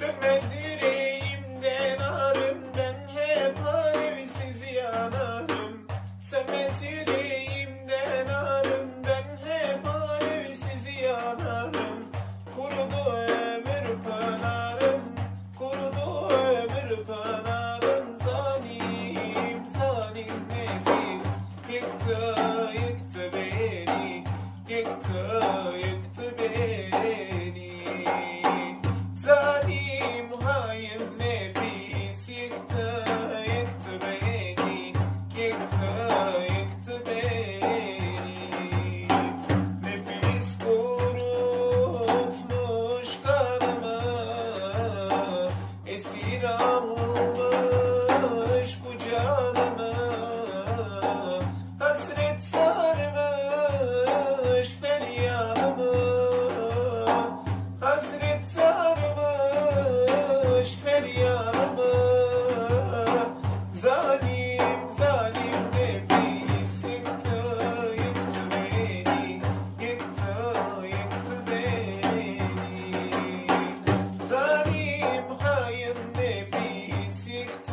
Sönmez yüreğimden ağrım ben hep yanarım. Sönmez yüreğimden ağrım ben hep yanarım. Kurudu ömür pınarım, kurudu ömür pınarım. Zalim, zalim nefis yıktı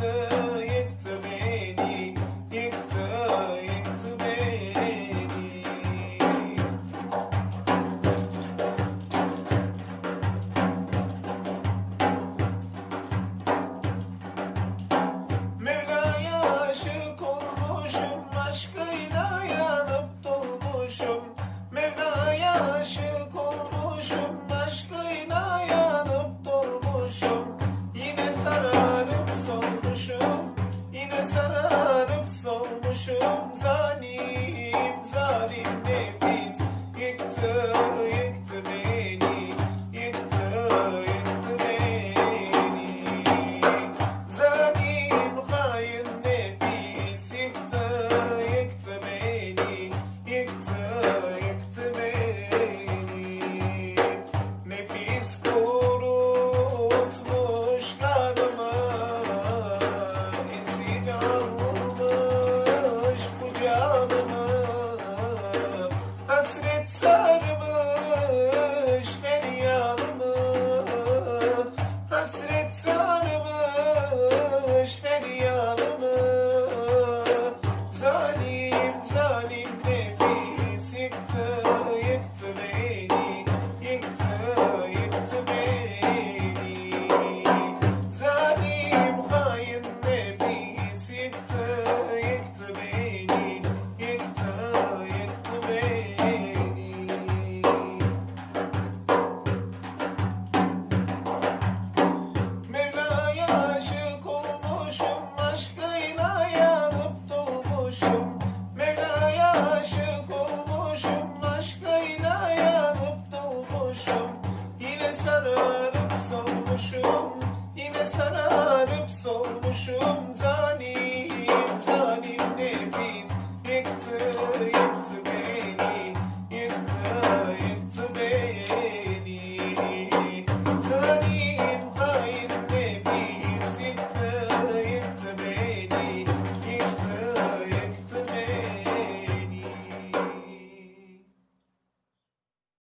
girl. sararıp solmuşum. Yine sararıp solmuşum. Zalim